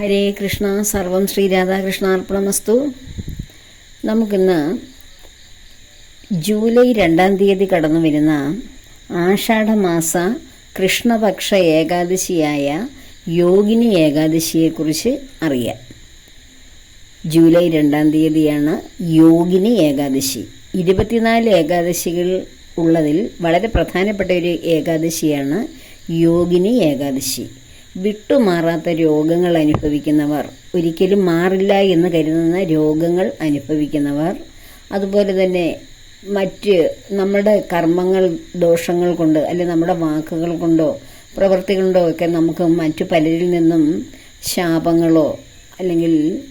ഹരേ കൃഷ്ണ സർവം ശ്രീ രാധാകൃഷ്ണാർപ്പണമസ്തു നമുക്കിന്ന് ജൂലൈ രണ്ടാം തീയതി കടന്നു വരുന്ന ആഷാഢമാസ കൃഷ്ണപക്ഷ ഏകാദശിയായ യോഗിനി ഏകാദശിയെക്കുറിച്ച് അറിയാം. ജൂലൈ രണ്ടാം തീയതിയാണ് യോഗിനി ഏകാദശി. ഇരുപത്തിനാല് ഏകാദശികൾ ഉള്ളതിൽ വളരെ പ്രധാനപ്പെട്ട ഒരു ഏകാദശിയാണ് യോഗിനി ഏകാദശി. വിട്ടുമാറാത്ത രോഗങ്ങൾ അനുഭവിക്കുന്നവർ ഒരിക്കലും മാറില്ല എന്ന് കരുതുന്ന രോഗങ്ങൾ അനുഭവിക്കുന്നവർ അതുപോലെ തന്നെ മറ്റ് നമ്മുടെ കർമ്മങ്ങൾ ദോഷങ്ങൾ കൊണ്ട് അല്ലെ നമ്മുടെ വാക്കുകൾ കൊണ്ടോ പ്രവൃത്തികൾ കൊണ്ടോ ഒക്കെ നമുക്ക് മറ്റു പലരിൽ നിന്നും ശാപങ്ങളോ അല്ലെങ്കിൽ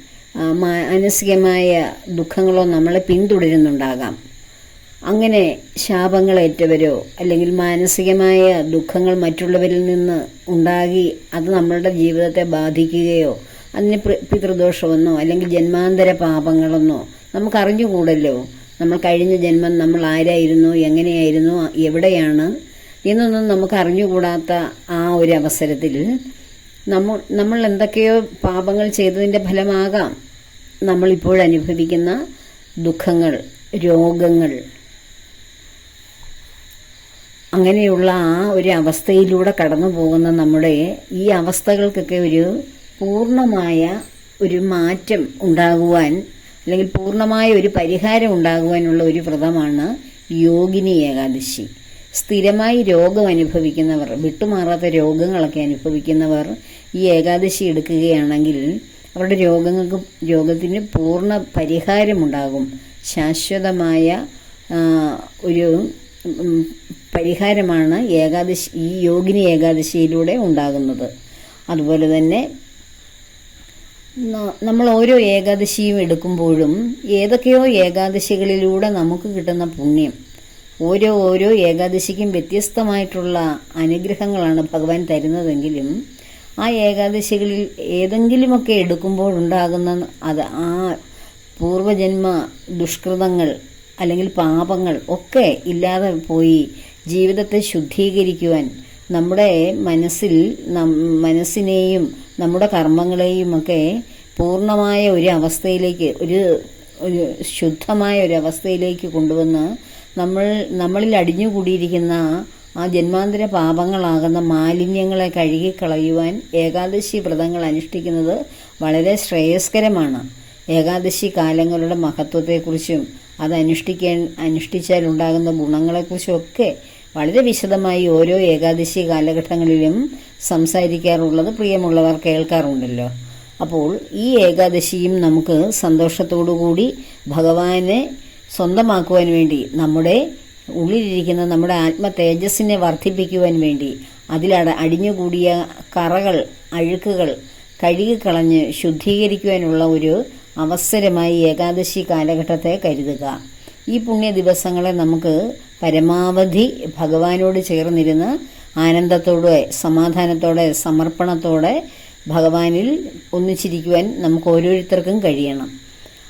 മാനസികമായ ദുഃഖങ്ങളോ നമ്മളെ പിന്തുടരുന്നുണ്ടാകാം. അങ്ങനെ ശാപങ്ങളേറ്റവരോ അല്ലെങ്കിൽ മാനസികമായ ദുഃഖങ്ങൾ മറ്റുള്ളവരിൽ നിന്ന് ഉണ്ടാകി അത് നമ്മളുടെ ജീവിതത്തെ ബാധിക്കുകയോ അതിന് പിതൃദോഷമെന്നോ അല്ലെങ്കിൽ ജന്മാന്തര പാപങ്ങളെന്നോ നമുക്കറിഞ്ഞുകൂടല്ലോ. നമ്മൾ കഴിഞ്ഞ ജന്മം നമ്മൾ ആരായിരുന്നു എങ്ങനെയായിരുന്നു എവിടെയാണ് എന്നൊന്നും നമുക്ക് അറിഞ്ഞുകൂടാത്ത ആ ഒരു അവസരത്തിൽ നമ്മൾ നമ്മൾ എന്തൊക്കെയോ പാപങ്ങൾ ചെയ്തതിന്റെ ഫലമാകാം നമ്മളിപ്പോഴനുഭവിക്കുന്ന ദുഃഖങ്ങൾ രോഗങ്ങൾ അങ്ങനെയുള്ള ആ ഒരു അവസ്ഥയിലൂടെ കടന്നു പോകുന്ന നമ്മുടെ ഈ അവസ്ഥകൾക്കൊക്കെ ഒരു പൂർണമായ ഒരു മാറ്റം ഉണ്ടാകുവാൻ അല്ലെങ്കിൽ പൂർണമായ ഒരു പരിഹാരം ഉണ്ടാകുവാനുള്ള ഒരു വ്രതമാണ് യോഗിനി ഏകാദശി. സ്ഥിരമായി രോഗം അനുഭവിക്കുന്നവർ വിട്ടുമാറാത്ത രോഗങ്ങളൊക്കെ അനുഭവിക്കുന്നവർ ഈ ഏകാദശി എടുക്കുകയാണെങ്കിൽ അവരുടെ രോഗങ്ങൾക്ക് രോഗത്തിന് പൂർണ പരിഹാരമുണ്ടാകും. ശാശ്വതമായ ഒരു പരിഹാരമാണ് ഏകാദശി ഈ യോഗിനി ഏകാദശിയിലൂടെ ഉണ്ടാകുന്നത്. അതുപോലെ തന്നെ നമ്മൾ ഓരോ ഏകാദശിയും എടുക്കുമ്പോഴും ഏതൊക്കെയോ ഏകാദശികളിലൂടെ നമുക്ക് കിട്ടുന്ന പുണ്യം ഓരോ ഓരോ ഏകാദശിക്കും വ്യത്യസ്തമായിട്ടുള്ള അനുഗ്രഹങ്ങളാണ് ഭഗവാൻ തരുന്നതെങ്കിലും ആ ഏകാദശികളിൽ ഏതെങ്കിലുമൊക്കെ എടുക്കുമ്പോഴുണ്ടാകുന്ന അത് ആ പൂർവജന്മ ദുഷ്കൃതങ്ങൾ അല്ലെങ്കിൽ പാപങ്ങൾ ഒക്കെ ഇല്ലാതെ പോയി ജീവിതത്തെ ശുദ്ധീകരിക്കുവാൻ നമ്മുടെ മനസ്സിൽ മനസ്സിനെയും നമ്മുടെ കർമ്മങ്ങളെയും ഒക്കെ പൂർണമായ ഒരു അവസ്ഥയിലേക്ക് ഒരു ഒരു ശുദ്ധമായ ഒരു അവസ്ഥയിലേക്ക് കൊണ്ടുവന്ന് നമ്മൾ നമ്മളിൽ അടിഞ്ഞുകൂടിയിരിക്കുന്ന ആ ജന്മാന്തര പാപങ്ങളാകുന്ന മാലിന്യങ്ങളെ കഴുകിക്കളയുവാൻ ഏകാദശി വ്രതങ്ങൾ അനുഷ്ഠിക്കുന്നത് വളരെ ശ്രേയസ്കരമാണ്. ഏകാദശി കാലങ്ങളുടെ മഹത്വത്തെക്കുറിച്ചും അത് അനുഷ്ഠിക്കാൻ അനുഷ്ഠിച്ചാൽ ഉണ്ടാകുന്ന ഗുണങ്ങളെക്കുറിച്ചും ഒക്കെ വളരെ വിശദമായി ഓരോ ഏകാദശി കാലഘട്ടങ്ങളിലും സംസാരിക്കാറുള്ളത് പ്രിയമുള്ളവർ കേൾക്കാറുണ്ടല്ലോ. അപ്പോൾ ഈ ഏകാദശിയും നമുക്ക് സന്തോഷത്തോടു കൂടി ഭഗവാനെ സ്വന്തമാക്കുവാൻ വേണ്ടി നമ്മുടെ ഉള്ളിലിരിക്കുന്ന നമ്മുടെ ആത്മ തേജസ്സിനെ വർദ്ധിപ്പിക്കുവാൻ വേണ്ടി അതിലട അടിഞ്ഞുകൂടിയ കറകൾ അഴുക്കുകൾ കഴുകിക്കളഞ്ഞ് ശുദ്ധീകരിക്കുവാനുള്ള ഒരു അവസരമായി ഏകാദശി കാലഘട്ടത്തെ കരുതുക. ഈ പുണ്യ ദിവസങ്ങളെ നമുക്ക് പരമാവധി ഭഗവാനോട് ചേർന്നിരുന്ന് ആനന്ദത്തോടെ സമാധാനത്തോടെ സമർപ്പണത്തോടെ ഭഗവാനിൽ ഒന്നിച്ചിരിക്കുവാൻ നമുക്ക് ഓരോരുത്തർക്കും കഴിയണം.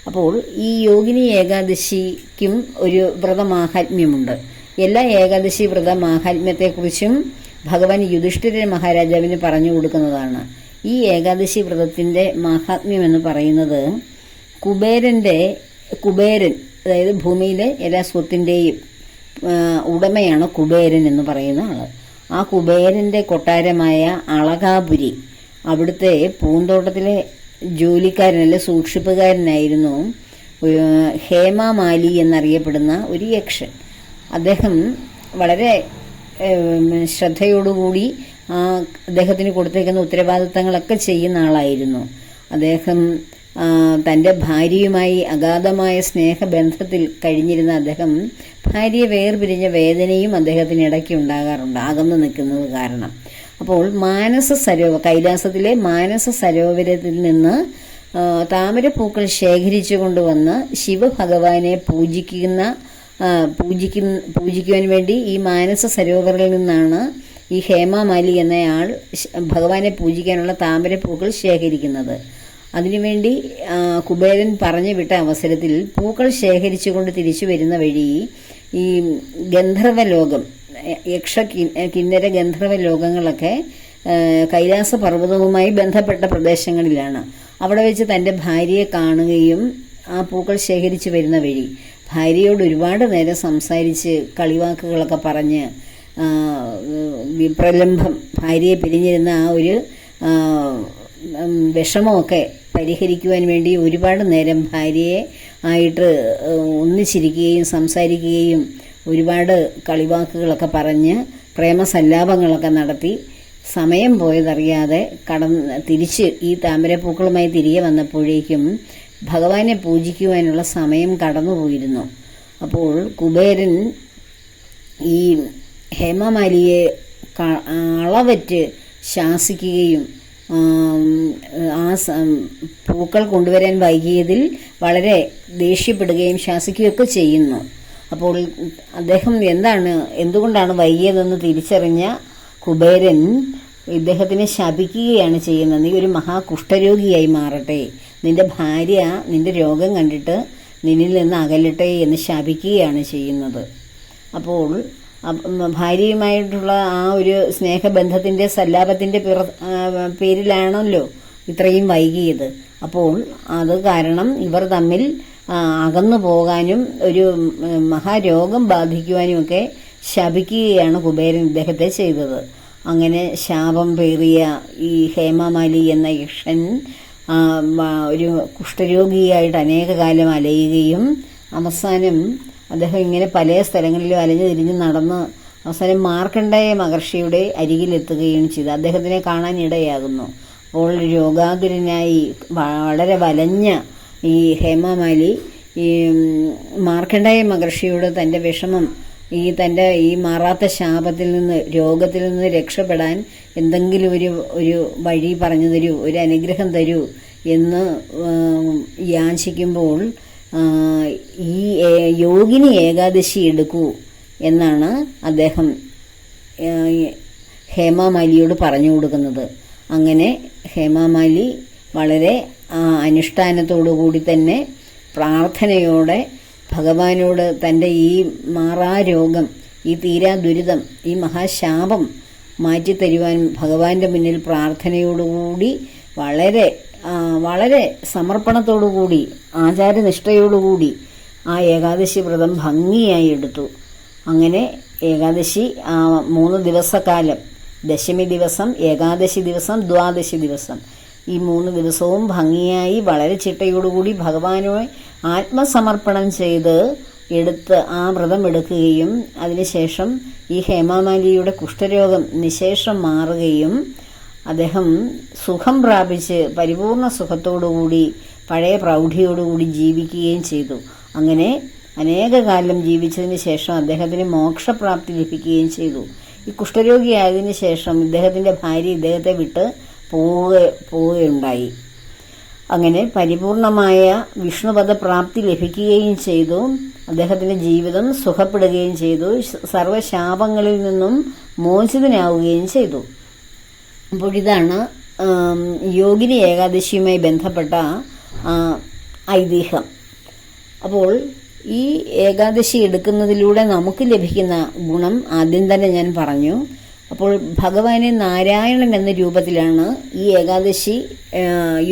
അപ്പോൾ ഈ യോഗിനി ഏകാദശിക്കും ഒരു വ്രതമാഹാത്മ്യമുണ്ട്. എല്ലാ ഏകാദശി വ്രത മാഹാത്മ്യത്തെക്കുറിച്ചും ഭഗവാൻ യുധിഷ്ഠിര മഹാരാജാവിന് പറഞ്ഞു കൊടുക്കുന്നതാണ്. ഈ ഏകാദശി വ്രതത്തിന്റെ മാഹാത്മ്യം എന്ന് പറയുന്നത് കുബേരന്റെ കുബേരൻ അതായത് ഭൂമിയിലെ എല്ലാ സ്വത്തിന്റെയും ഉടമയാണ് കുബേരൻ എന്ന് പറയുന്ന ആൾ. ആ കുബേരന്റെ കൊട്ടാരമായ അളകാപുരി അവിടുത്തെ പൂന്തോട്ടത്തിലെ ജോലിക്കാരനല്ല സൂക്ഷിപ്പുകാരനായിരുന്നു ഹേമാമാലി എന്നറിയപ്പെടുന്ന ഒരു യക്ഷൻ. അദ്ദേഹം വളരെ ശ്രദ്ധയോടുകൂടി ആ അദ്ദേഹത്തിന് കൊടുത്തേക്കുന്ന ഉത്തരവാദിത്തങ്ങളൊക്കെ ചെയ്യുന്ന ആളായിരുന്നു. അദ്ദേഹം തന്റെ ഭാര്യയുമായി അഗാധമായ സ്നേഹബന്ധത്തിൽ കഴിഞ്ഞിരുന്ന അദ്ദേഹം ഭാര്യയെ വേർപിരിഞ്ഞ വേദനയും അദ്ദേഹത്തിന് ഇടയ്ക്ക് ഉണ്ടാകാറുണ്ട് അകന്നു നിൽക്കുന്നത് കാരണം. അപ്പോൾ മാനസ സരോവർ കൈലാസത്തിലെ മാനസ സരോവരത്തിൽ നിന്ന് താമരപ്പൂക്കൾ ശേഖരിച്ചു കൊണ്ടുവന്ന് ശിവഭഗവാനെ പൂജിക്കുന്ന പൂജിക്കുന്ന പൂജിക്കുവാൻ വേണ്ടി ഈ മാനസ സരോവറിൽ നിന്നാണ് ഈ ഹേമാമാലി എന്നയാൾ ഭഗവാനെ പൂജിക്കാനുള്ള താമരപ്പൂക്കൾ ശേഖരിക്കുന്നത്. അതിനുവേണ്ടി കുബേരൻ പറഞ്ഞു വിട്ട അവസരത്തിൽ പൂക്കൾ ശേഖരിച്ചുകൊണ്ട് തിരിച്ചു വരുന്ന വഴി ഈ ഗന്ധർവ ലോകം യക്ഷ കിന്നര ഗന്ധർവ ലോകങ്ങളൊക്കെ കൈലാസ പർവതവുമായി ബന്ധപ്പെട്ട പ്രദേശങ്ങളിലാണ്. അവിടെ വെച്ച് തന്റെ ഭാര്യയെ കാണുകയും ആ പൂക്കൾ ശേഖരിച്ചു വരുന്ന വഴി ഭാര്യയോട് ഒരുപാട് നേരം സംസാരിച്ച് കളിവാക്കുകളൊക്കെ പറഞ്ഞ് പ്രലംഭം ഭാര്യയെ പിരിഞ്ഞിരുന്ന ആ ഒരു വിഷമമൊക്കെ പരിഹരിക്കുവാൻ വേണ്ടി ഒരുപാട് നേരം ഭാര്യയെ ആയിട്ട് ഒന്നിച്ചിരിക്കുകയും സംസാരിക്കുകയും ഒരുപാട് കളിവാക്കുകളൊക്കെ പറഞ്ഞ് പ്രേമസല്ലാപങ്ങളൊക്കെ നടത്തി. സമയം പോയതറിയാതെ കടന്ന് തിരിച്ച് ഈ താമരപ്പൂക്കളുമായി തിരികെ വന്നപ്പോഴേക്കും ഭഗവാനെ പൂജിക്കുവാനുള്ള സമയം കടന്നുപോയിരുന്നു. അപ്പോൾ കുബേരൻ ഈ ഹേമമാലിയെ അളവറ്റ് ശാസിക്കുകയും ആം, പൂക്കൾ കൊണ്ടുവരാൻ വൈകിയതിൽ വളരെ ദേഷ്യപ്പെടുകയും ശാസിക്കുകയൊക്കെ ചെയ്യുന്നു. അപ്പോൾ അദ്ദേഹം എന്താണ് എന്തുകൊണ്ടാണ് വൈകിയതെന്ന് തിരിച്ചറിഞ്ഞ കുബേരൻ ഇദ്ദേഹത്തിനെ ശപിക്കുകയാണ് ചെയ്യുന്നത്? നീ ഒരു മഹാകുഷ്ഠരോഗിയായി മാറട്ടെ. നിന്റെ ഭാര്യ നിന്റെ രോഗം കണ്ടിട്ട് നിന്നിൽ നിന്ന് അകലട്ടെ എന്ന് ശപിക്കുകയാണ് ചെയ്യുന്നത്. അപ്പോൾ അപ്പ- ഭാര്യയുമായിട്ടുള്ള ആ ഒരു സ്നേഹബന്ധത്തിന്റെ സല്ലാപത്തിന്റെ പിറ- പേരിലാണല്ലോ ഇത്രയും വൈകിയത്. അപ്പോൾ അത് കാരണം ഇവർ തമ്മിൽ അകന്നു പോകാനും ഒരു മഹാരോഗം ബാധിക്കുവാനും ഒക്കെ ശപിക്കുകയാണ് കുബേരൻ ഇദ്ദേഹത്തെ ചെയ്തത്. അങ്ങനെ ശാപം പേറിയ ഈ ഹേമാമാലി എന്ന യക്ഷൻ ഒരു കുഷ്ഠരോഗിയായിട്ട് അനേക കാലം അലയുകയും അവസാനം അദ്ദേഹം ഇങ്ങനെ പല സ്ഥലങ്ങളിലും അലഞ്ഞു തിരിഞ്ഞ് നടന്ന് അവസാനം മാർക്കണ്ഡേയ മഹർഷിയുടെ അരികിലെത്തുകയും ചെയ്തു. അദ്ദേഹത്തിനെ കാണാൻ ഇടയാകുന്നു. അപ്പോൾ രോഗാതുരനായി വളരെ വലഞ്ഞ ഈ ഹേമമാലി ഈ മാർക്കണ്ഡേയ മഹർഷിയോട് തന്റെ വിഷമം ഈ തന്റെ ഈ മാറാത്ത ശാപത്തിൽ നിന്ന് രോഗത്തിൽ നിന്ന് രക്ഷപ്പെടാൻ എന്തെങ്കിലും ഒരു ഒരു വഴി പറഞ്ഞു തരൂ ഒരു അനുഗ്രഹം തരൂ എന്ന് യാചിക്കുമ്പോൾ ഈ യോഗിനി ഏകാദശി എടുക്കൂ എന്നാണ് അദ്ദേഹം ഹേമാമാലിയോട് പറഞ്ഞു കൊടുക്കുന്നത്. അങ്ങനെ ഹേമാമാലി വളരെ അനുഷ്ഠാനത്തോടു കൂടി തന്നെ പ്രാർത്ഥനയോടെ ഭഗവാനോട് തന്റെ ഈ മാറാ രോഗം ഈ തീരാ ദുരിതം ഈ മഹാശാപം മാറ്റിത്തരുവാൻ ഭഗവാന്റെ മുന്നിൽ പ്രാർത്ഥനയോടുകൂടി വളരെ വളരെ സമർപ്പണത്തോടുകൂടി ആചാരനിഷ്ഠയോടുകൂടി ആ ഏകാദശി വ്രതം ഭംഗിയായി എടുത്തു. അങ്ങനെ ഏകാദശി ആ, മൂന്ന് ദിവസക്കാലം ദശമി ദിവസം ഏകാദശി ദിവസം ദ്വാദശി ദിവസം ഈ മൂന്ന് ദിവസവും ഭംഗിയായി വളരെ ചിട്ടയോടുകൂടി ഭഗവാനെ ആത്മസമർപ്പണം ചെയ്ത് എടുത്ത് ആ വ്രതം എടുക്കുകയും അതിനുശേഷം ഈ ഹേമാമാലിയുടെ കുഷ്ഠരോഗം നിശേഷം മാറുകയും അദ്ദേഹം സുഖം പ്രാപിച്ച് പരിപൂർണ സുഖത്തോടുകൂടി പഴയ പ്രൗഢിയോടുകൂടി ജീവിക്കുകയും ചെയ്തു. അങ്ങനെ അനേക കാലം ജീവിച്ചതിന് ശേഷം അദ്ദേഹത്തിന് മോക്ഷപ്രാപ്തി ലഭിക്കുകയും ചെയ്തു. ഈ കുഷ്ഠരോഗിയായതിനു ശേഷം ഇദ്ദേഹത്തിന്റെ ഭാര്യ ഇദ്ദേഹത്തെ വിട്ട് പോവുക പോവുകയുണ്ടായി. അങ്ങനെ പരിപൂർണമായ വിഷ്ണുപദ പ്രാപ്തി ലഭിക്കുകയും ചെയ്തു. അദ്ദേഹത്തിന്റെ ജീവിതം സുഖപ്പെടുകയും ചെയ്തു. സർവശാപങ്ങളിൽ നിന്നും മോചിതനാവുകയും ചെയ്തു. അപ്പോൾ ഇതാണ് യോഗിനി ഏകാദശിയുമായി ബന്ധപ്പെട്ട ഐതിഹ്യം. അപ്പോൾ ഈ ഏകാദശി എടുക്കുന്നതിലൂടെ നമുക്ക് ലഭിക്കുന്ന ഗുണം ആദ്യം തന്നെ ഞാൻ പറഞ്ഞു. അപ്പോൾ ഭഗവാനെ നാരായണൻ എന്ന രൂപത്തിലാണ് ഈ ഏകാദശി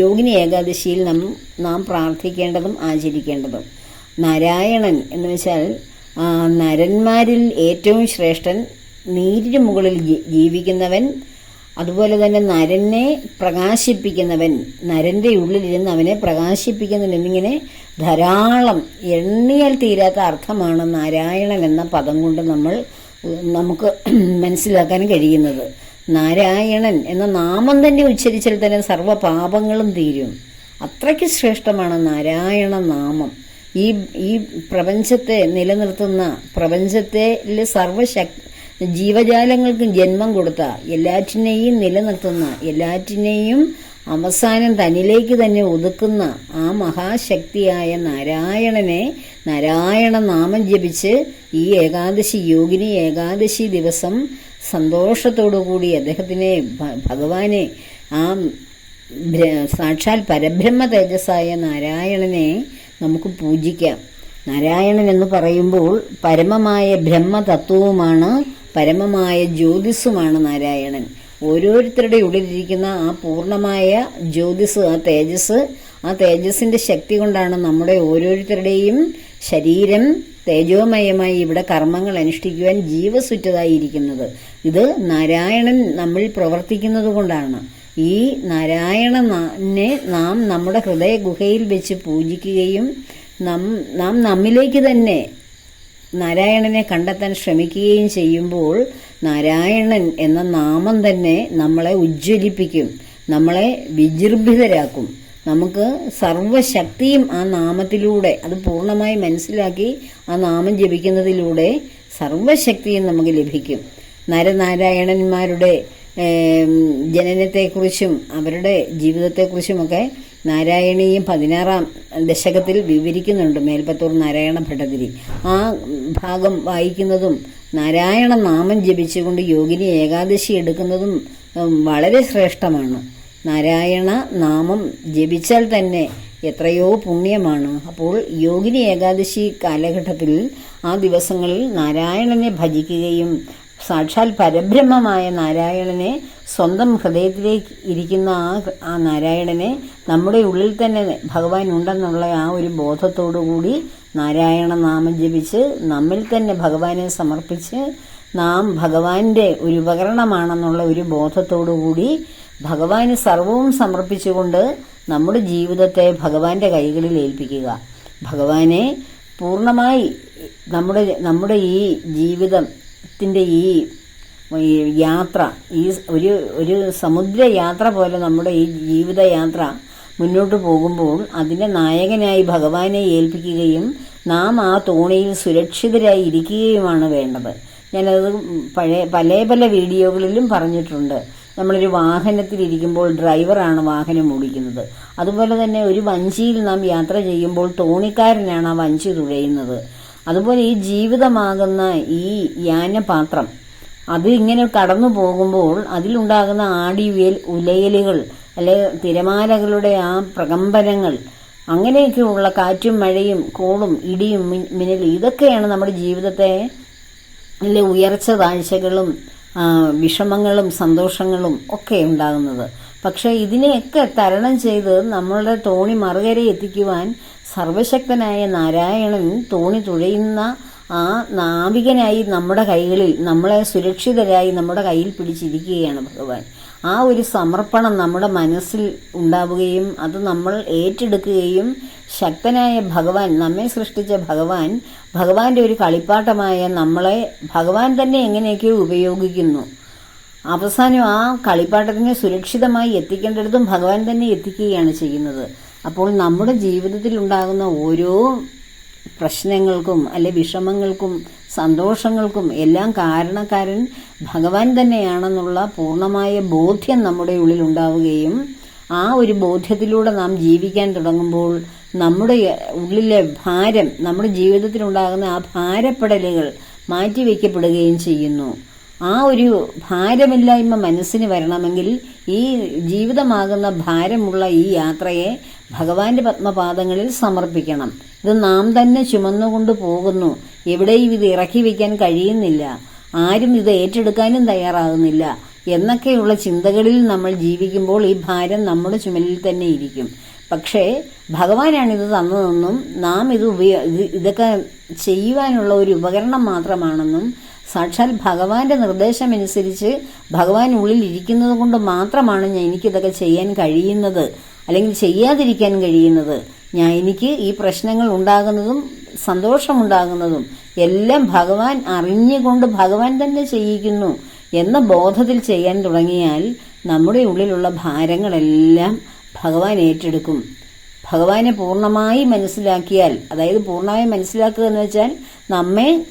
യോഗിനി ഏകാദശിയിൽ നാം നാം പ്രാർത്ഥിക്കേണ്ടതും ആചരിക്കേണ്ടതും. നാരായണൻ എന്ന് വെച്ചാൽ നരന്മാരിൽ ഏറ്റവും ശ്രേഷ്ഠൻ നീരിന് മുകളിൽ ജീവിക്കുന്നവൻ അതുപോലെ തന്നെ നരനെ പ്രകാശിപ്പിക്കുന്നവൻ നരന്റെ ഉള്ളിലിരുന്ന് അവനെ പ്രകാശിപ്പിക്കുന്നവൻ എന്നിങ്ങനെ ധാരാളം എണ്ണിയാൽ തീരാത്ത അർത്ഥമാണ് നാരായണൻ എന്ന പദം കൊണ്ട് നമ്മൾ നമുക്ക് മനസ്സിലാക്കാൻ കഴിയുന്നത്. നാരായണൻ എന്ന നാമം തന്നെ ഉച്ചരിച്ചാൽ തന്നെ സർവപാപങ്ങളും തീരും. അത്രയ്ക്ക് ശ്രേഷ്ഠമാണ് നാരായണ നാമം. ഈ ഈ പ്രപഞ്ചത്തെ നിലനിർത്തുന്ന പ്രപഞ്ചത്തിലെ സർവശക് ജീവജാലങ്ങൾക്കും ജന്മം കൊടുത്ത എല്ലാറ്റിനെയും നിലനിർത്തുന്ന എല്ലാറ്റിനെയും അവസാനം തന്നിലേക്ക് തന്നെ ഒതുക്കുന്ന ആ മഹാശക്തിയായ നാരായണനെ നാരായണ നാമം ജപിച്ച് ഈ ഏകാദശി യോഗിനി ഏകാദശി ദിവസം സന്തോഷത്തോടുകൂടി അദ്ദേഹത്തിനെ ഭ- ഭഗവാനെ ആ സാക്ഷാൽ പരബ്രഹ്മ തേജസ്സായ നാരായണനെ നമുക്ക് പൂജിക്കാം. നാരായണൻ എന്ന് പറയുമ്പോൾ പരമമായ ബ്രഹ്മതത്വവുമാണ് പരമമായ ജ്യോതിസുമാണ് നാരായണൻ. ഓരോരുത്തരുടെ ഉള്ളിലിരിക്കുന്ന ആ പൂർണമായ ജ്യോതിസ് ആ തേജസ് ആ തേജസ്സിന്റെ ശക്തി കൊണ്ടാണ് നമ്മുടെ ഓരോരുത്തരുടെയും ശരീരം തേജോമയമായി ഇവിടെ കർമ്മങ്ങൾ അനുഷ്ഠിക്കുവാൻ ജീവസുറ്റതായിരിക്കുന്നത് ഇത് നാരായണൻ നമ്മിൽ പ്രവർത്തിക്കുന്നത് കൊണ്ടാണ്. ഈ നാരായണനെ നാം നമ്മുടെ ഹൃദയ ഗുഹയിൽ വെച്ച് പൂജിക്കുകയും നം നാം നമ്മിലേക്ക് തന്നെ നാരായണനെ കണ്ടെത്താൻ ശ്രമിക്കുകയും ചെയ്യുമ്പോൾ നാരായണൻ എന്ന നാമം തന്നെ നമ്മളെ ഉജ്ജ്വലിപ്പിക്കും നമ്മളെ വിജൃംഭിതരാക്കും. നമുക്ക് സർവശക്തിയും ആ നാമത്തിലൂടെ അത് പൂർണമായി മനസ്സിലാക്കി ആ നാമം ജപിക്കുന്നതിലൂടെ സർവശക്തിയും നമുക്ക് ലഭിക്കും. നരനാരായണന്മാരുടെ ജനനത്തെക്കുറിച്ചും അവരുടെ ജീവിതത്തെക്കുറിച്ചുമൊക്കെ നാരായണീയം പതിനാറാം ദശകത്തിൽ വിവരിക്കുന്നുണ്ട് മേൽപ്പത്തൂർ നാരായണ ഭട്ടതിരി. ആ ഭാഗം വായിക്കുന്നതും നാരായണ നാമം ജപിച്ചുകൊണ്ട് യോഗിനി ഏകാദശി എടുക്കുന്നതും വളരെ ശ്രേഷ്ഠമാണ്. നാരായണ നാമം ജപിച്ചാൽ തന്നെ എത്രയോ പുണ്യമാണ്. അപ്പോൾ യോഗിനി ഏകാദശി കാലഘട്ടത്തിൽ ആ ദിവസങ്ങളിൽ നാരായണനെ ഭജിക്കുകയും സാക്ഷാൽ പരബ്രഹ്മമായ നാരായണനെ സ്വന്തം ഹൃദയത്തിലേക്ക് ഇരിക്കുന്ന ആ ആ നാരായണനെ നമ്മുടെ ഉള്ളിൽ തന്നെ ഭഗവാൻ ഉണ്ടെന്നുള്ള ആ ഒരു ബോധത്തോടുകൂടി നാരായണ നാമം ജപിച്ച് നമ്മിൽ തന്നെ ഭഗവാനെ സമർപ്പിച്ച് നാം ഭഗവാന്റെ ഒരു ഉപകരണമാണെന്നുള്ള ഒരു ബോധത്തോടുകൂടി ഭഗവാന് സർവവും സമർപ്പിച്ചുകൊണ്ട് നമ്മുടെ ജീവിതത്തെ ഭഗവാന്റെ കൈകളിൽ ഏൽപ്പിക്കുക. ഭഗവാനെ പൂർണമായി നമ്മുടെ നമ്മുടെ ഈ ജീവിതത്തിന്റെ ഈ ഈ യാത്ര ഈ ഒരു ഒരു സമുദ്ര യാത്ര പോലെ നമ്മുടെ ഈ ജീവിതയാത്ര മുന്നോട്ട് പോകുമ്പോൾ അതിന്റെ നായകനായി ഭഗവാനെ ഏൽപ്പിക്കുകയും നാം ആ തോണിയിൽ സുരക്ഷിതരായി ഇരിക്കുകയുമാണ് വേണ്ടത്. ഞാനത് പഴയ പല പല വീഡിയോകളിലും പറഞ്ഞിട്ടുണ്ട്. നമ്മളൊരു വാഹനത്തിലിരിക്കുമ്പോൾ ഡ്രൈവറാണ് വാഹനം ഓടിക്കുന്നത്. അതുപോലെ തന്നെ ഒരു വഞ്ചിയിൽ നാം യാത്ര ചെയ്യുമ്പോൾ തോണിക്കാരനാണ് ആ വഞ്ചി തുഴയുന്നത്. അതുപോലെ ഈ ജീവിതമാകുന്ന ഈ യാനപാത്രം അത് ഇങ്ങനെ കടന്നു പോകുമ്പോൾ അതിലുണ്ടാകുന്ന ആടിവിയൽ ഉലയലുകൾ അല്ലെ തിരമാലകളുടെ ആ പ്രകമ്പനങ്ങൾ അങ്ങനെയൊക്കെയുള്ള കാറ്റും മഴയും കോളും ഇടിയും മി- മിന്നലും ഇതൊക്കെയാണ് നമ്മുടെ ജീവിതത്തെ അല്ലെ ഉയർച്ച താഴ്ചകളും വിഷമങ്ങളും സന്തോഷങ്ങളും ഒക്കെ ഉണ്ടാകുന്നത്. പക്ഷേ ഇതിനെയൊക്കെ തരണം ചെയ്ത് നമ്മളുടെ തോണി മറുകര എത്തിക്കുവാൻ സർവശക്തനായ നാരായണൻ തോണി തുഴയുന്ന ആ നാവികനായി നമ്മുടെ കൈകളിൽ നമ്മളെ സുരക്ഷിതരായി നമ്മുടെ കയ്യിൽ പിടിച്ചിരിക്കുകയാണ് ഭഗവാൻ. ആ ഒരു സമർപ്പണം നമ്മുടെ മനസ്സിൽ ഉണ്ടാവുകയും അത് നമ്മൾ ഏറ്റെടുക്കുകയും ശക്തനായ ഭഗവാൻ നമ്മെ സൃഷ്ടിച്ച ഭഗവാൻ ഭഗവാന്റെ ഒരു കളിപ്പാട്ടമായ നമ്മളെ ഭഗവാൻ തന്നെ എങ്ങനെയൊക്കെയോ ഉപയോഗിക്കുന്നു. അവസാനം ആ കളിപ്പാട്ടത്തിനെ സുരക്ഷിതമായി എത്തിക്കേണ്ടിടത്തും ഭഗവാൻ തന്നെ എത്തിക്കുകയാണ് ചെയ്യുന്നത്. അപ്പോൾ നമ്മുടെ ജീവിതത്തിൽ ഉണ്ടാകുന്ന ഓരോ പ്രശ്നങ്ങൾക്കും അല്ലെ വിഷമങ്ങൾക്കും സന്തോഷങ്ങൾക്കും എല്ലാം കാരണക്കാരൻ ഭഗവാൻ തന്നെയാണെന്നുള്ള പൂർണമായ ബോധ്യം നമ്മുടെ ഉള്ളിൽ ഉണ്ടാവുകയും ആ ഒരു ബോധ്യത്തിലൂടെ നാം ജീവിക്കാൻ തുടങ്ങുമ്പോൾ നമ്മുടെ ഉള്ളിലെ ഭാരം നമ്മുടെ ജീവിതത്തിലുണ്ടാകുന്ന ആ ഭാരപ്പെടലുകൾ മാറ്റിവെക്കപ്പെടുകയും ചെയ്യുന്നു. ആ ഒരു ഭാരമില്ലായ്മ മനസ്സിന് വരണമെങ്കിൽ ഈ ജീവിതമാകുന്ന ഭാരമുള്ള ഈ യാത്രയെ ഭഗവാന്റെ പത്മപാദങ്ങളിൽ സമർപ്പിക്കണം. ഇത് നാം തന്നെ ചുമന്നുകൊണ്ട് പോകുന്നു. എവിടെയും ഇത് ഇറക്കി വയ്ക്കാൻ കഴിയുന്നില്ല. ആരും ഇത് ഏറ്റെടുക്കാനും തയ്യാറാകുന്നില്ല. എന്നൊക്കെയുള്ള ചിന്തകളിൽ നമ്മൾ ജീവിക്കുമ്പോൾ ഈ ഭാരം നമ്മുടെ ചുമലിൽ തന്നെ ഇരിക്കും. പക്ഷേ ഭഗവാനാണ് ഇത് തന്നതെന്നും നാം ഇത് ഉപയോ ഇത് ഇതൊക്കെ ചെയ്യുവാനുള്ള ഒരു ഉപകരണം മാത്രമാണെന്നും സാക്ഷാൽ ഭഗവാന്റെ നിർദ്ദേശമനുസരിച്ച് ഭഗവാൻ ഉള്ളിൽ ഇരിക്കുന്നത് കൊണ്ട് മാത്രമാണ് ഞാൻ എനിക്കിതൊക്കെ ചെയ്യാൻ കഴിയുന്നത്. അല്ലെങ്കിൽ ചെയ്യാതിരിക്കാൻ കഴിയുന്നത്. ഞാൻ എനിക്ക് ഈ പ്രശ്നങ്ങൾ ഉണ്ടാകുന്നതും സന്തോഷമുണ്ടാകുന്നതും എല്ലാം ഭഗവാൻ അറിഞ്ഞുകൊണ്ട് ഭഗവാൻ തന്നെ ചെയ്യിക്കുന്നു എന്ന ബോധത്തിൽ ചെയ്യാൻ തുടങ്ങിയാൽ നമ്മുടെ ഉള്ളിലുള്ള ഭാരങ്ങളെല്ലാം ഭഗവാൻ ഏറ്റെടുക്കും. ഭഗവാനെ പൂർണമായി മനസ്സിലാക്കിയാൽ അതായത് പൂർണമായി മനസ്സിലാക്കുക എന്ന് വെച്ചാൽ നമ്മെ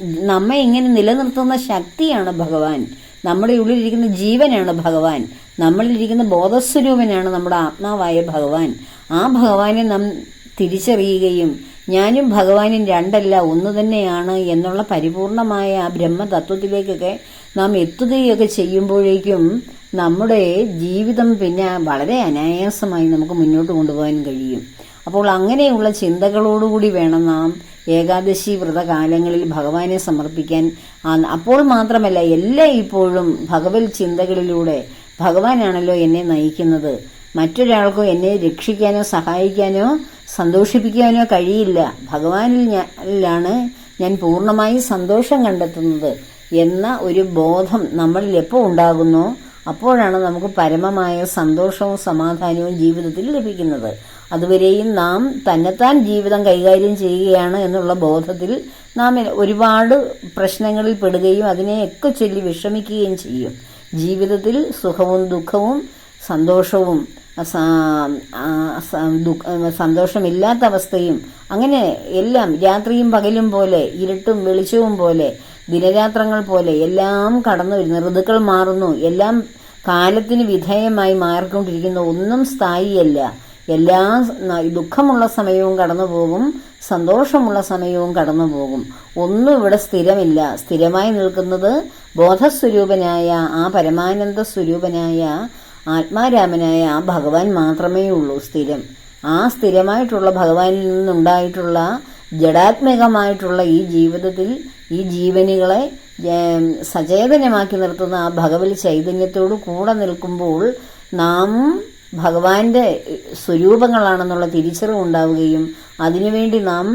നമ്മെ ഇങ്ങനെ നിലനിർത്തുന്ന ശക്തിയാണ് ഭഗവാൻ. നമ്മുടെ ഉള്ളിലിരിക്കുന്ന ജീവനാണ് ഭഗവാൻ. നമ്മളിലിരിക്കുന്ന ബോധസ്വരൂപനാണ് നമ്മുടെ ആത്മാവായ ഭഗവാൻ. ആ ഭഗവാനെ നാം തിരിച്ചറിയുകയും ഞാനും ഭഗവാനും രണ്ടല്ല ഒന്ന് തന്നെയാണ് എന്നുള്ള പരിപൂർണമായ ആ ബ്രഹ്മതത്വത്തിലേക്കൊക്കെ നാം എത്തുകയൊക്കെ ചെയ്യുമ്പോഴേക്കും നമ്മുടെ ജീവിതം പിന്നെ വളരെ അനായാസമായി നമുക്ക് മുന്നോട്ട് കൊണ്ടുപോകാൻ കഴിയും. അപ്പോൾ അങ്ങനെയുള്ള ചിന്തകളോടുകൂടി വേണം നാം ഏകാദശി വ്രതകാലങ്ങളിൽ ഭഗവാനെ സമർപ്പിക്കാൻ അപ്പോൾ മാത്രമല്ല എല്ലാ ഇപ്പോഴും ഭഗവത് ചിന്തകളിലൂടെ ഭഗവാനാണല്ലോ എന്നെ നയിക്കുന്നത്. മറ്റൊരാൾക്കോ എന്നെ രക്ഷിക്കാനോ സഹായിക്കാനോ സന്തോഷിപ്പിക്കാനോ കഴിയില്ല. ഭഗവാനിൽ ഞാനിലാണ് ഞാൻ പൂർണമായി സന്തോഷം കണ്ടെത്തുന്നത് എന്ന ഒരു ബോധം നമ്മളിൽ എപ്പോൾ ഉണ്ടാകുന്നോ അപ്പോഴാണ് നമുക്ക് പരമമായ സന്തോഷവും സമാധാനവും ജീവിതത്തിൽ ലഭിക്കുന്നത്. അതുവരെയും നാം തന്നെത്താൻ ജീവിതം കൈകാര്യം ചെയ്യുകയാണ് എന്നുള്ള ബോധത്തിൽ നാം ഒരുപാട് പ്രശ്നങ്ങളിൽ പെടുകയും അതിനെയൊക്കെ ചൊല്ലി വിഷമിക്കുകയും ചെയ്യും. ജീവിതത്തിൽ സുഖവും ദുഃഖവും സന്തോഷവും സന്തോഷമില്ലാത്ത അവസ്ഥയും അങ്ങനെ എല്ലാം രാത്രിയും പകലും പോലെ ഇരുട്ടും വെളിച്ചവും പോലെ ദിനരാത്രങ്ങൾ പോലെ എല്ലാം കടന്നു വരുന്നു. ഋതുക്കൾ മാറുന്നു. എല്ലാം കാലത്തിന് വിധേയമായി മാറിക്കൊണ്ടിരിക്കുന്നു. ഒന്നും സ്ഥായിയല്ല. എല്ലാ ദുഃഖമുള്ള സമയവും കടന്നു പോകും സന്തോഷമുള്ള സമയവും കടന്നു പോകും. ഒന്നും ഇവിടെ സ്ഥിരമില്ല. സ്ഥിരമായി നിൽക്കുന്നത് ബോധസ്വരൂപനായ ആ പരമാനന്ദ സ്വരൂപനായ ആത്മാരാമനായ ആ ഭഗവാൻ മാത്രമേ ഉള്ളൂ സ്ഥിരം. ആ സ്ഥിരമായിട്ടുള്ള ഭഗവാനിൽ നിന്നുണ്ടായിട്ടുള്ള ജഡാത്മകമായിട്ടുള്ള ഈ ജീവിതത്തിൽ ഈ ജീവനുകളെ സചേതനമാക്കി നിർത്തുന്ന ആ ഭഗവത് ചൈതന്യത്തോടു കൂടെ നിൽക്കുമ്പോൾ നാം ഭഗവാന്റെ സ്വരൂപങ്ങളാണെന്നുള്ള തിരിച്ചറിവുണ്ടാവുകയും അതിനുവേണ്ടി നാം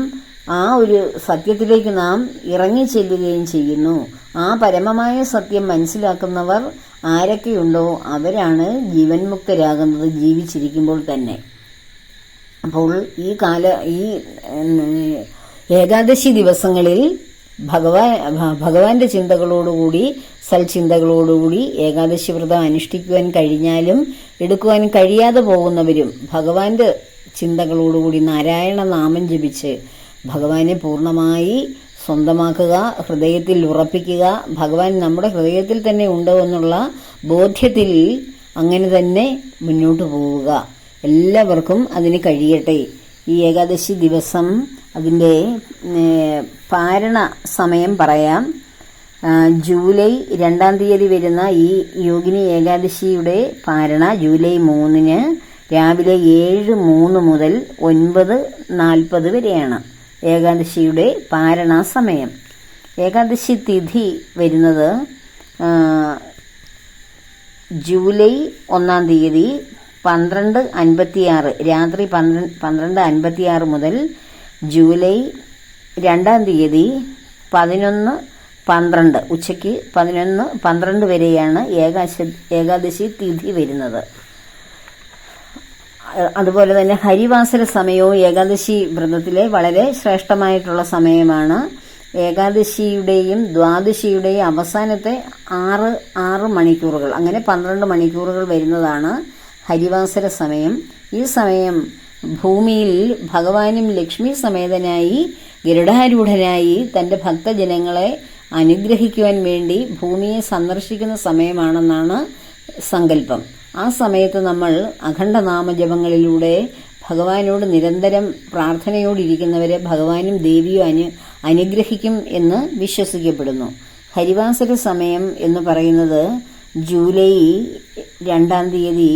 ആ ഒരു സത്യത്തിലേക്ക് നാം ഇറങ്ങി ചെല്ലുകയും ചെയ്യുന്നു. ആ പരമമായ സത്യം മനസ്സിലാക്കുന്നവർ ആരൊക്കെയുണ്ടോ അവരാണ് ജീവൻ മുക്തരാകുന്നത് ജീവിച്ചിരിക്കുമ്പോൾ തന്നെ. അപ്പോൾ ഈ കാല ഈ ഏകാദശി ദിവസങ്ങളിൽ ഭഗവാൻ ഭഗവാന്റെ ചിന്തകളോടുകൂടി സൽചിന്തകളോടുകൂടി ഏകാദശി വ്രതം അനുഷ്ഠിക്കുവാൻ കഴിഞ്ഞാലും എടുക്കുവാൻ കഴിയാതെ പോകുന്നവരും ഭഗവാന്റെ ചിന്തകളോടുകൂടി നാരായണ നാമം ജപിച്ച് ഭഗവാനെ പൂർണമായി സ്വന്തമാക്കുക ഹൃദയത്തിൽ ഉറപ്പിക്കുക. ഭഗവാൻ നമ്മുടെ ഹൃദയത്തിൽ തന്നെ ഉണ്ടോ എന്നുള്ള ബോധ്യത്തിൽ അങ്ങനെ തന്നെ മുന്നോട്ട് പോവുക. എല്ലാവർക്കും അതിന് കഴിയട്ടെ. ഈ ഏകാദശി ദിവസം അതിന്റെ പാരണ സമയം പറയാം. ജൂലൈ രണ്ടാം തീയതി വരുന്ന ഈ യോഗിനി ഏകാദശിയുടെ പാരണ ജൂലൈ മൂന്നിന് രാവിലെ ഏഴ് മൂന്ന് മുതൽ ഒൻപത് നാൽപ്പത് വരെയാണ് ഏകാദശിയുടെ പാരണ സമയം. ഏകാദശി തിഥി വരുന്നത് ജൂലൈ ഒന്നാം തീയതി പന്ത്രണ്ട് അൻപത്തിയാറ് രാത്രി പന്ത്രണ്ട് പന്ത്രണ്ട് അൻപത്തിയാറ് മുതൽ ജൂലൈ രണ്ടാം തീയതി പതിനൊന്ന് പന്ത്രണ്ട്. ഉച്ചയ്ക്ക് പതിനൊന്ന് പന്ത്രണ്ട് വരെയാണ് ഏകാശ ഏകാദശി തിഥി വരുന്നത്. അതുപോലെ തന്നെ ഹരിവാസര സമയവും ഏകാദശി വ്രതത്തിലെ വളരെ ശ്രേഷ്ഠമായിട്ടുള്ള സമയമാണ്. ഏകാദശിയുടെയും ദ്വാദശിയുടെയും അവസാനത്തെ ആറ് ആറ് മണിക്കൂറുകൾ അങ്ങനെ പന്ത്രണ്ട് മണിക്കൂറുകൾ വരുന്നതാണ് ഹരിവാസര സമയം. ഈ സമയം ഭൂമിയിൽ ഭഗവാനും ലക്ഷ്മി സമേതനായി ഗരുഡാരൂഢനായി തന്റെ ഭക്തജനങ്ങളെ അനുഗ്രഹിക്കുവാൻ വേണ്ടി ഭൂമിയെ സന്ദർശിക്കുന്ന സമയമാണെന്നാണ് സങ്കല്പം. ആ സമയത്ത് നമ്മൾ അഖണ്ഡനാമജപങ്ങളിലൂടെ ഭഗവാനോട് നിരന്തരം പ്രാർത്ഥനയോടിരിക്കുന്നവരെ ഭഗവാനും ദേവിയും അനു അനുഗ്രഹിക്കും എന്ന് വിശ്വസിക്കപ്പെടുന്നു. ഹരിവാസര സമയം എന്ന് പറയുന്നത് ജൂലൈ രണ്ടാം തീയതി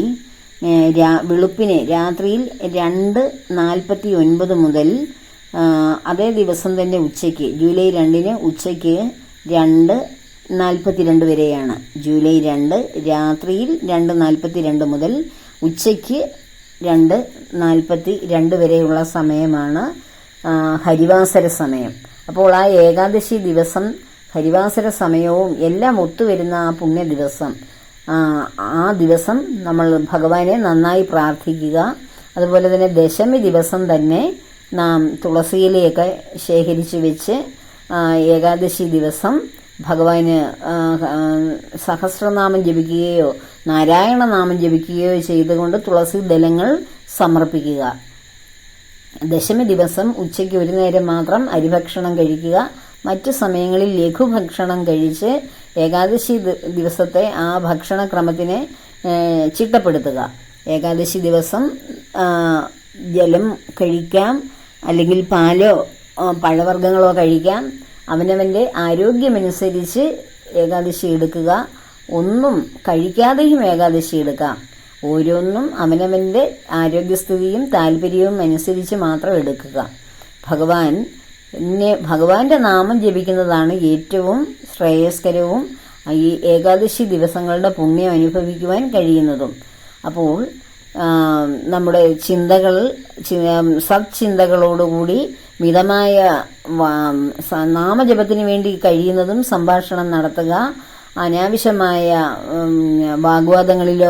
വെളുപ്പിന് രാത്രിയിൽ രണ്ട് നാൽപ്പത്തി ഒൻപത് മുതൽ അതേ ദിവസം തന്നെ ഉച്ചയ്ക്ക് ജൂലൈ രണ്ടിന് ഉച്ചയ്ക്ക് രണ്ട് നാൽപ്പത്തിരണ്ട് വരെയാണ്. ജൂലൈ രണ്ട് രാത്രിയിൽ രണ്ട് നാൽപ്പത്തിരണ്ട് മുതൽ ഉച്ചയ്ക്ക് രണ്ട് നാൽപ്പത്തി രണ്ട് വരെയുള്ള സമയമാണ് ഹരിവാസര സമയം. അപ്പോൾ ആ ഏകാദശി ദിവസം ഹരിവാസര സമയവും എല്ലാം ഒത്തുവരുന്ന ആ പുണ്യ ദിവസം ആ, ദിവസം നമ്മൾ ഭഗവാനെ നന്നായി പ്രാർത്ഥിക്കുക. അതുപോലെ തന്നെ ദശമി ദിവസം തന്നെ നാം തുളസിയിലയൊക്കെ ശേഖരിച്ച് വെച്ച് ഏകാദശി ദിവസം ഭഗവാന് സഹസ്രനാമം ജപിക്കുകയോ നാരായണ നാമം ജപിക്കുകയോ ചെയ്തുകൊണ്ട് തുളസി ദലങ്ങൾ സമർപ്പിക്കുക. ദശമി ദിവസം ഉച്ചയ്ക്ക് ഒരു നേരം മാത്രം അരിഭക്ഷണം കഴിക്കുക. മറ്റു സമയങ്ങളിൽ ലഘുഭക്ഷണം കഴിച്ച് ഏകാദശി ദിവസത്തെ ആ ഭക്ഷണക്രമത്തിനെ ചിട്ടപ്പെടുത്തുക. ഏകാദശി ദിവസം ജലം കഴിക്കാം അല്ലെങ്കിൽ പാലോ പഴവർഗങ്ങളോ കഴിക്കാം. അവനവന്റെ ആരോഗ്യമനുസരിച്ച് ഏകാദശി എടുക്കുക. ഒന്നും കഴിക്കാതെയും ഏകാദശി എടുക്കാം ഓരോന്നും അവനവന്റെ ആരോഗ്യസ്ഥിതിയും താല്പര്യവും അനുസരിച്ച് മാത്രം എടുക്കുക. ഭഗവാൻ എന്നെ ഭഗവാന്റെ നാമം ജപിക്കുന്നതാണ് ഏറ്റവും ശ്രേയസ്കരവും ഈ ഏകാദശി ദിവസങ്ങളുടെ പുണ്യം അനുഭവിക്കുവാൻ കഴിയുന്നതും. അപ്പോൾ നമ്മുടെ ചിന്തകൾ സത്ചിന്തകളോടുകൂടി മിതമായ നാമജപത്തിന് വേണ്ടി കഴിയുന്നതും സംഭാഷണം നടത്തുക അനാവശ്യമായ വാഗ്വാദങ്ങളിലോ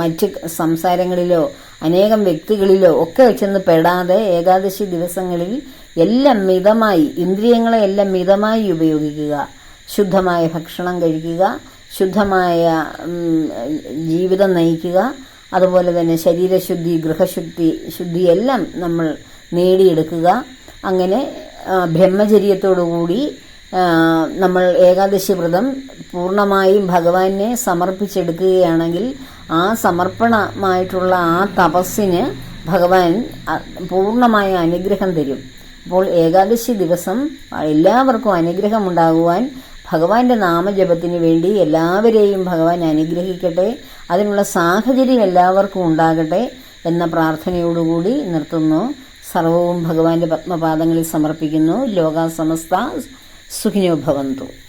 മറ്റ് സംസാരങ്ങളിലോ അനേകം വ്യക്തികളിലോ ഒക്കെ ചെന്ന് പെടാതെ ഏകാദശി ദിവസങ്ങളിൽ എല്ലാം മിതമായി ഇന്ദ്രിയങ്ങളെ എല്ലാം മിതമായി ഉപയോഗിക്കുക. ശുദ്ധമായ ഭക്ഷണം കഴിക്കുക ശുദ്ധമായ ജീവിതം നയിക്കുക അതുപോലെ തന്നെ ശരീരശുദ്ധി ഗൃഹശുദ്ധി ശുദ്ധി എല്ലാം നമ്മൾ നേടിയെടുക്കുക. അങ്ങനെ ബ്രഹ്മചര്യത്തോടുകൂടി നമ്മൾ ഏകാദശി വ്രതം പൂർണമായും ഭഗവാനെ സമർപ്പിച്ചെടുക്കുകയാണെങ്കിൽ ആ സമർപ്പണമായിട്ടുള്ള ആ തപസ്സിന് ഭഗവാൻ പൂർണമായ അനുഗ്രഹം തരും. അപ്പോൾ ഏകാദശി ദിവസം എല്ലാവർക്കും അനുഗ്രഹമുണ്ടാകുവാൻ ഭഗവാന്റെ നാമജപത്തിന് വേണ്ടി എല്ലാവരെയും ഭഗവാൻ അനുഗ്രഹിക്കട്ടെ. അതിനുള്ള സാഹചര്യം എല്ലാവർക്കും ഉണ്ടാകട്ടെ എന്ന പ്രാർത്ഥനയോടുകൂടി നിർത്തുന്നു. സർവവും ഭഗവാന്റെ പത്മപാദങ്ങളിൽ സമർപ്പിക്കുന്നു. ലോകാസമസ്ത സുഖിനോ ഭവന്തു.